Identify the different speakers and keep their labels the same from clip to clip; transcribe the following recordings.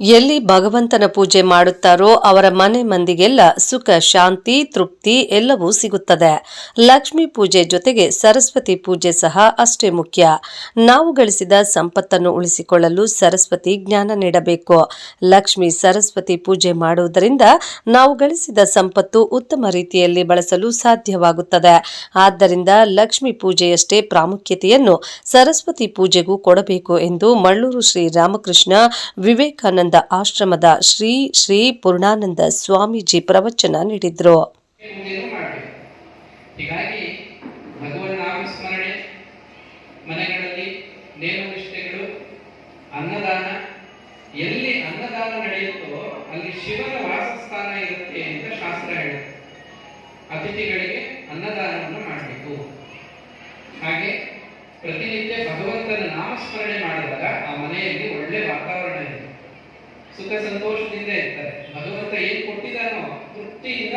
Speaker 1: ಎಲ್ಲಿ ಭಗವಂತನ ಪೂಜೆ ಮಾಡುತ್ತಾರೋ ಅವರ ಮನೆ ಮಂದಿಗೆಲ್ಲ ಸುಖ, ಶಾಂತಿ, ತೃಪ್ತಿ ಎಲ್ಲವೂ ಸಿಗುತ್ತದೆ. ಲಕ್ಷ್ಮೀ ಪೂಜೆ ಜೊತೆಗೆ ಸರಸ್ವತಿ ಪೂಜೆ ಸಹ ಅಷ್ಟೇ ಮುಖ್ಯ. ನಾವು ಗಳಿಸಿದ ಸಂಪತ್ತನ್ನು ಉಳಿಸಿಕೊಳ್ಳಲು ಸರಸ್ವತಿ ಜ್ಞಾನ ನೀಡಬೇಕು. ಲಕ್ಷ್ಮಿ ಸರಸ್ವತಿ ಪೂಜೆ ಮಾಡುವುದರಿಂದ ನಾವು ಗಳಿಸಿದ ಸಂಪತ್ತು ಉತ್ತಮ ರೀತಿಯಲ್ಲಿ ಬಳಸಲು ಸಾಧ್ಯವಾಗುತ್ತದೆ. ಆದ್ದರಿಂದ ಲಕ್ಷ್ಮಿ ಪೂಜೆಯಷ್ಟೇ ಪ್ರಾಮುಖ್ಯತೆಯನ್ನು ಸರಸ್ವತಿ ಪೂಜೆಗೂ ಕೊಡಬೇಕು ಎಂದು ಮಳ್ಳೂರು ಶ್ರೀ ರಾಮಕೃಷ್ಣ ವಿವೇಕಾನಂದ ಆಶ್ರಮದ ಶ್ರೀ ಶ್ರೀ ಪೂರ್ಣಾನಂದ ಸ್ವಾಮೀಜಿ ಪ್ರವಚನ ನೀಡಿದ್ರು.
Speaker 2: ಹೀಗಾಗಿ ಭಗವನ್ ನಾಮಸ್ಮರಣೆ ಮನೆಗಳಲ್ಲಿ ನೇಮ ನಿಷ್ಠೆಗಳು, ಅನ್ನದಾನ, ಎಲ್ಲಿ ಅನ್ನದಾನ ನಡೆಯುತ್ತೋ ಅಲ್ಲಿ ಶಿವನ ವಾಸಸ್ಥಾನ ಇರುತ್ತೆ ಅಂತ ಶಾಸ್ತ್ರ ಹೇಳುತ್ತೆ. ಅತಿಥಿಗಳಿಗೆ ಅನ್ನದಾನವನ್ನು ಮಾಡಬೇಕು. ಹಾಗೆ ಪ್ರತಿನಿತ್ಯ ಭಗವಂತನ ನಾಮಸ್ಮರಣೆ ಮಾಡಿದಾಗ ಆ ಮನೆಯಲ್ಲಿ ಒಳ್ಳೆ ವಾತಾವರಣ ಇದೆ ಸುಖ ಸಂತೋಷದಿಂದ ಇರ್ತಾರೆ. ಭಗವಂತ ಏನ್ ಕೊಟ್ಟಿದ್ದಾನೋ ತೃಪ್ತಿಯಿಂದ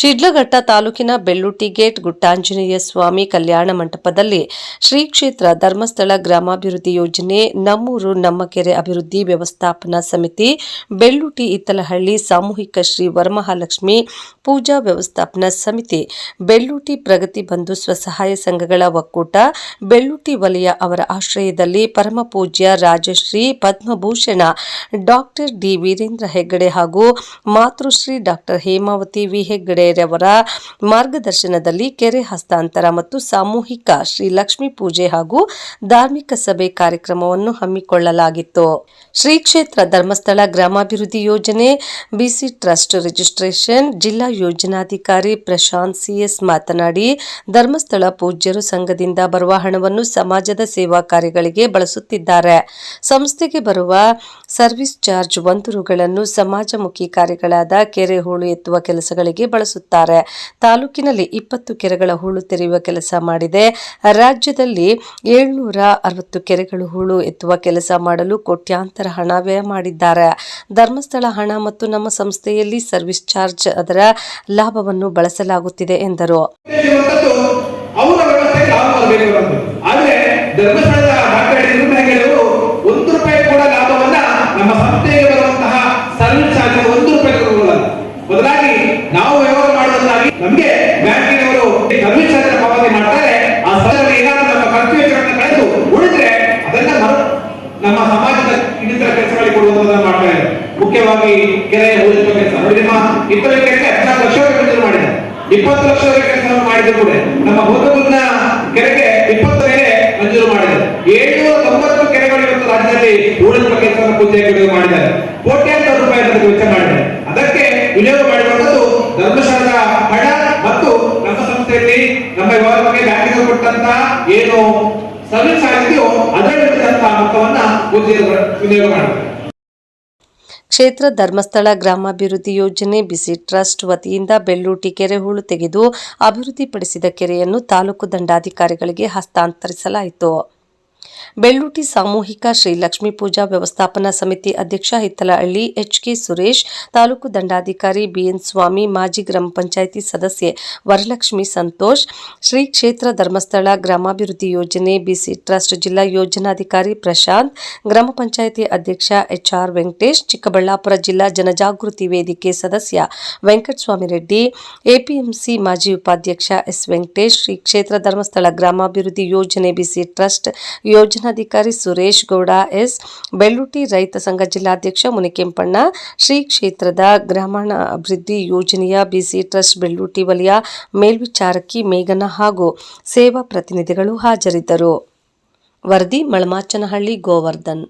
Speaker 1: ಶಿಡ್ಲಘಟ್ಟ ತಾಲೂಕಿನ ಬೆಳ್ಳುಟ್ಟಿ ಗೇಟ್ ಗುಟ್ಟಾಂಜನೇಯ ಸ್ವಾಮಿ ಕಲ್ಯಾಣ ಮಂಟಪದಲ್ಲಿ ಶ್ರೀ ಕ್ಷೇತ್ರ ಧರ್ಮಸ್ಥಳ ಗ್ರಾಮಾಭಿವೃದ್ಧಿ ಯೋಜನೆ ನಮ್ಮೂರು ನಮ್ಮ ಕೆರೆ ಅಭಿವೃದ್ಧಿ ವ್ಯವಸ್ಥಾಪನಾ ಸಮಿತಿ, ಬೆಳ್ಳುಟ್ಟಿ ಇತ್ತಲಹಳ್ಳಿ ಸಾಮೂಹಿಕ ಶ್ರೀ ವರಮಹಾಲಕ್ಷ್ಮಿ ಪೂಜಾ ವ್ಯವಸ್ಥಾಪನಾ ಸಮಿತಿ, ಬೆಳ್ಳುಟ್ಟಿ ಪ್ರಗತಿ ಬಂಧು ಸ್ವಸಹಾಯ ಸಂಘಗಳ ಒಕ್ಕೂಟ, ಬೆಳ್ಳುಟ್ಟಿ ವಲಯ ಅವರ ಆಶ್ರಯದಲ್ಲಿ ಪರಮಪೂಜ್ಯ ರಾಜಶ್ರೀ ಪದ್ಮಭೂಷಣ ಡಾಕ್ಟರ್ ಡಿ ವೀರೇಂದ್ರ ಹೆಗ್ಗಡೆ ಹಾಗೂ ಮಾತೃಶ್ರೀ ಡಾಕ್ಟರ್ ಹೇಮಾವತಿ ವಿ. ಹೆಗ್ಗಡೆರವರ ಮಾರ್ಗದರ್ಶನದಲ್ಲಿ ಕೆರೆ ಹಸ್ತಾಂತರ ಮತ್ತು ಸಾಮೂಹಿಕ ಶ್ರೀ ಲಕ್ಷ್ಮೀ ಪೂಜೆ ಹಾಗೂ ಧಾರ್ಮಿಕ ಸಭೆ ಕಾರ್ಯಕ್ರಮವನ್ನು ಹಮ್ಮಿಕೊಳ್ಳಲಾಗಿತ್ತು. ಶ್ರೀ ಕ್ಷೇತ್ರ ಧರ್ಮಸ್ಥಳ ಗ್ರಾಮಾಭಿವೃದ್ಧಿ ಯೋಜನೆ ಬಿಸಿ ಟ್ರಸ್ಟ್ ರಿಜಿಸ್ಟ್ರೇಷನ್, ಜಿಲ್ಲಾ ಯೋಜನಾಧಿಕಾರಿ ಪ್ರಶಾಂತ್ ಸಿಎಸ್ ಮಾತನಾಡಿ, ಧರ್ಮಸ್ಥಳ ಪೂಜ್ಯರು ಸಂಘದಿಂದ ಬರುವ ಹಣವನ್ನು ಸಮಾಜದ ಸೇವಾ ಕಾರ್ಯಗಳಿಗೆ ಬಳಸುತ್ತಿದ್ದಾರೆ. ಸಂಸ್ಥೆಗೆ ಬರುವ ಸರ್ವಿಸ್ ಚಾರ್ಜ್ ಒಂದು ರುಗಳನ್ನು ಸಮಾಜಮುಖಿ ಕಾರ್ಯಗಳಾದ ಕೆರೆ ಹೂಳು ಎತ್ತುವ ಕೆಲಸಗಳಿಗೆ ಬಳಸುತ್ತಾರೆ. ತಾಲೂಕಿನಲ್ಲಿ ಇಪ್ಪತ್ತು ಕೆರೆಗಳ ಹೂಳು ತೆರೆಯುವ ಕೆಲಸ ಮಾಡಿದೆ. ರಾಜ್ಯದಲ್ಲಿ ಏಳ್ನೂರ ಅರವತ್ತು ಕೆರೆಗಳು ಹೂಳು ಎತ್ತುವ ಕೆಲಸ ಮಾಡಲು ಕೋಟ್ಯಾಂತರ ಹಣ ವ್ಯಯ ಮಾಡಿದ್ದಾರೆ. ಧರ್ಮಸ್ಥಳ ಹಣ ಮತ್ತು ನಮ್ಮ ಸಂಸ್ಥೆಯಲ್ಲಿ ಸರ್ವಿಸ್ ಚಾರ್ಜ್ ಅದರ ಲಾಭವನ್ನು ಬಳಸಲಾಗುತ್ತಿದೆ ಎಂದರು
Speaker 3: ಇರುವಂತದ್ದು ಅವರ ವ್ಯವಸ್ಥೆಗೆ ಲಾಭ ಬರಬೇಕು ಅನ್ನೋದು ಆದ್ರೆ ಧರ್ಮಸ್ಥಳದ ಡಾಕ್ಟರ್ ನಿರ್ಮಲಗಿರಿಯವರು ಒಂದು ರೂಪಾಯಿ ಕೂಡ ಲಾಭವನ್ನ ನಮ್ಮ ಸಂಸ್ಥೆಗೆ ಬರುವಂತಹ ಸರ್ವಿಸ್ ಚಾರ್ಜ್ ಒಂದು ರೂಪಾಯಿ ಕೊಡುವುದಿಲ್ಲ ಬದಲಾಗಿ ನಾವು ವ್ಯವಹಾರ ಮಾಡುವುದಾಗಿ ನಮಗೆ ಬ್ಯಾಂಕಿನವರು ಸರ್ವಿಸ್ ಚಾರ್ಜ್ ಪಾವತಿ ಮಾಡ್ತಾರೆ ಆ ಸ್ಥಳದಲ್ಲಿ ಏನಾದರೂ ನಮ್ಮ ಖರ್ಚು ವೆಚ್ಚಗಳನ್ನು ಕಳೆದು ಉಳಿದ್ರೆ ಅದನ್ನ ಮರು ನಮ್ಮ ಸಮಾಜದ ಇನ್ನಿತರ ಕೆಲಸಗಳಿಗೆ ಕೊಡುವಂತ ಮಾಡ್ತಾ ಇದ್ದಾರೆ. ಮುಖ್ಯವಾಗಿ ಕೆರೆ ಉಳಿಸುವ ಕೆಲಸ. ನೋಡಿ ನಿಮ್ಮ ಇತರ ಕೆರೆಗೆ ಹದಿನಾಲ್ಕು ಲಕ್ಷ ರೂಪಾಯಿ ಮಾಡಿದ್ದಾರೆ ಇಪ್ಪತ್ತು ಲಕ್ಷ ಕೆಲಸವನ್ನು ಮಾಡಿದ್ರು ಕೂಡ ನಮ್ಮ ಹೊಸಬುದ್ನ ಕೆರೆಗೆ ಇಪ್ಪತ್ತು ಮೇಲೆ ಮಂಜೂರು ಮಾಡಿದೆ. ಏಳ್ನೂರ ತೊಂಬತ್ತು ಕೆರೆಗಳು ಇವತ್ತು ರಾಜ್ಯದಲ್ಲಿ ಉಳಿಸುವ ಕೆಲಸವನ್ನು ಪೂಜೆಗೆ ಮಾಡಿದ್ದಾರೆ. ಕೋಟ್ಯಾಂತರ ರೂಪಾಯಿ ವೆಚ್ಚ ಮಾಡಿದೆ. ಅದಕ್ಕೆ ವಿನಿಯೋಗ ಮಾಡಿರುವಂತದ್ದು ಧರ್ಮಶಾಲದ ಹಣ ಮತ್ತು ನಮ್ಮ ಸಂಸ್ಥೆಯಲ್ಲಿ ನಮ್ಮ ಯುವಕರಿಗೆ ಬ್ಯಾಂಕಿಗೆ ಕೊಟ್ಟಂತ ಏನು ಸರ್ವಿಸ್ ಆಗಿದೆಯೋ ಅದರಲ್ಲಿ ಮೊತ್ತವನ್ನ
Speaker 1: ಕ್ಷೇತ್ರ ಧರ್ಮಸ್ಥಳ ಗ್ರಾಮಾಭಿವೃದ್ಧಿ ಯೋಜನೆ ಬಿಸಿ ಟ್ರಸ್ಟ್ ವತಿಯಿಂದ ಬೆಳ್ಳೂಟಿ ಕೆರೆ ಹೂಳು ತೆಗೆದು ಅಭಿವೃದ್ಧಿಪಡಿಸಿದ ಕೆರೆಯನ್ನು ತಾಲೂಕು ದಂಡಾಧಿಕಾರಿಗಳಿಗೆ ಹಸ್ತಾಂತರಿಸಲಾಯಿತು. ಬೆಳ್ಳೂಟಿ ಸಾಮೂಹಿಕ ಶ್ರೀ ಲಕ್ಷ್ಮೀ ಪೂಜಾ ವ್ಯವಸ್ಥಾಪನಾ ಸಮಿತಿ ಅಧ್ಯಕ್ಷ ಹಿತ್ತಲಹಳ್ಳಿ ಎಚ್ಕೆ ಸುರೇಶ್, ತಾಲೂಕು ದಂಡಾಧಿಕಾರಿ ಬಿಎನ್ ಸ್ವಾಮಿ, ಮಾಜಿ ಗ್ರಾಮ ಪಂಚಾಯಿತಿ ಸದಸ್ಯೆ ವರಲಕ್ಷ್ಮಿ ಸಂತೋಷ್, ಶ್ರೀ ಕ್ಷೇತ್ರ ಧರ್ಮಸ್ಥಳ ಗ್ರಾಮಾಭಿವೃದ್ಧಿ ಯೋಜನೆ ಬಿಸಿ ಟ್ರಸ್ಟ್ ಜಿಲ್ಲಾ ಯೋಜನಾಧಿಕಾರಿ ಪ್ರಶಾಂತ್, ಗ್ರಾಮ ಪಂಚಾಯಿತಿ ಅಧ್ಯಕ್ಷ ಎಚ್ಆರ್ ವೆಂಕಟೇಶ್, ಚಿಕ್ಕಬಳ್ಳಾಪುರ ಜಿಲ್ಲಾ ಜನಜಾಗೃತಿ ವೇದಿಕೆ ಸದಸ್ಯ ವೆಂಕಟಸ್ವಾಮಿ ರೆಡ್ಡಿ, ಎಪಿಎಂಸಿ ಮಾಜಿ ಉಪಾಧ್ಯಕ್ಷ ಎಸ್ ವೆಂಕಟೇಶ್, ಶ್ರೀ ಕ್ಷೇತ್ರ ಧರ್ಮಸ್ಥಳ ಗ್ರಾಮಾಭಿವೃದ್ಧಿ ಯೋಜನೆ ಬಿಸಿ ಟ್ರಸ್ಟ್ ಯೋಜನಾಧಿಕಾರಿ ಸುರೇಶ್ ಗೌಡ, ಎಸ್. ಬೆಳ್ಳುಟಿ ರೈತ ಸಂಘ ಜಿಲ್ಲಾಧ್ಯಕ್ಷ ಮುನಿಕೆಂಪಣ್ಣ, ಶ್ರೀ ಕ್ಷೇತ್ರದ ಗ್ರಾಮೀಣ ಅಭಿವೃದ್ಧಿ ಯೋಜನೆಯ ಬಿಸಿ ಟ್ರಸ್ಟ್ ಬೆಳ್ಳುಟಿ ವಲಯ ಮೇಲ್ವಿಚಾರಕಿ ಮೇಘನ ಹಾಗೂ ಸೇವಾ ಪ್ರತಿನಿಧಿಗಳು ಹಾಜರಿದ್ದರು. ವರದಿ, ಮಳಮಾಚನಹಳ್ಳಿ, ಗೋವರ್ಧನ್.